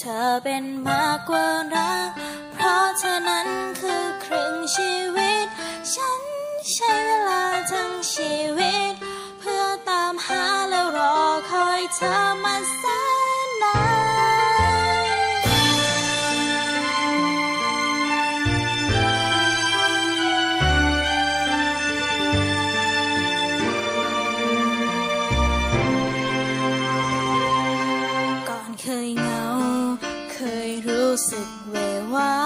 เธอเป็นมากกว่ารัก เพราะเธอนั้นคือครึ่งชีวิต ฉันใช้เวลาทั้งชีวิต เพื่อตามหาและรอคอยเธอมาแสนนานก่อนเคยเหงา เคยรู้สึกเววา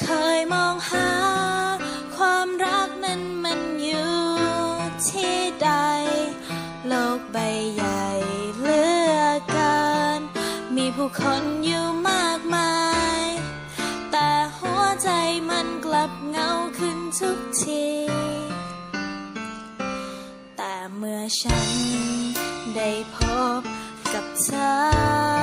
เคยมองหา ความรักนั้นมันอยู่ที่ใด โลกใบใหญ่เลือเกินมีผู้คนอยู่มากมาย แต่หัวใจมันกลับเงาขึ้นทุกที แต่เมื่อฉันได้พบ กับเธอ